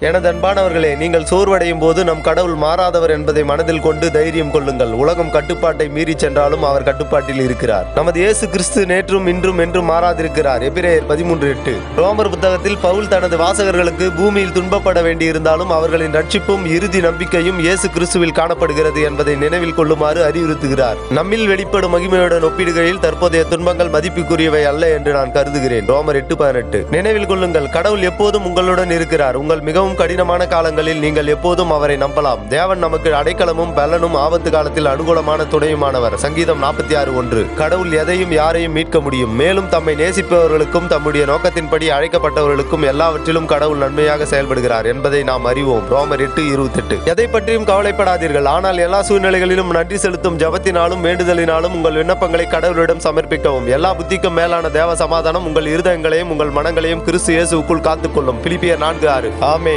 எனது அன்பானவர்களே நீங்கள் சோர்வடையும் போது நம் கடவுள் மாறாதவர் என்பதை மனதில் கொண்டு தைரியம் கொள்ளுங்கள். உலகம் கட்டுப்பாட்டை மீறி சென்றாலும் அவர் கட்டுப்பாட்டில் இருக்கிறார். நமது இயேசு கிறிஸ்து நேற்றும் இன்றும் என்றும் மாறாதிருக்கிறார். எபிரேயர் பதிமூன்று எட்டு. ரோமர் புத்தகத்தில் பவுல் தனது வாசகர்களுக்கு பூமியில் துன்பப்பட வேண்டியிருந்தாலும் அவர்களின் ரட்சிப்பும் இறுதி நம்பிக்கையும் இயேசு கிறிஸ்துவில் காணப்படுகிறது என்பதை நினைவில் கொள்ளுமாறு அறிவுறுத்துகிறார். நம்மில் வெளிப்படும் மகிமையுடன் ஒப்பிடுகையில் தற்போதைய துன்பங்கள் மதிப்புக்குரியவை அல்ல என்று நான் கருதுகிறேன். ரோமர் எட்டு பதினெட்டு. நினைவில் கொள்ளுங்கள் கடவுள் எப்போதும் உங்களுடன் இருக்கிறார். உங்கள் மிகவும் கடினமான காலங்களில் நீங்கள் எப்போதும் அவரை நம்பலாம். தேவன் நமக்கு அடைக்கலமும் பலனும் ஆபத்து காலத்தில் அனுகூலமான துணையுமானவர். சங்கீதம் நாற்பத்தி ஆறு ஒன்று. கடவுள் எதையும் யாரையும் மீட்க முடியும். மேலும் தம்மை நேசிப்பவர்களுக்கும் தம்முடைய நோக்கத்தின்படி அழைக்கப்பட்டவர்களுக்கும் எல்லாவற்றிலும் கடவுள் நன்மையாக செயல்படுகிறார் என்பதை நாம் அறிவோம். ரோமர் எட்டு இருபத்தெட்டு. எதை பற்றியும் கவலைப்படாதீர்கள். ஆனால் எல்லா சூழ்நிலைகளிலும் நன்றி செலுத்தும் ஜபத்தினாலும் வேண்டுதலினாலும் உங்கள் விண்ணப்பங்களை கடவுளிடம் சமர்ப்பிக்கவும். எல்லா புத்திக்கும் மேலான தேவ சமாதானம் உங்கள் இருதயங்களையும் உங்கள் மனங்களையும் கிறிஸ்து இயேசுக்குள் காத்துக்கொள்ளும். பிலிப்பியர் நான்கு ஆறு. ஆமே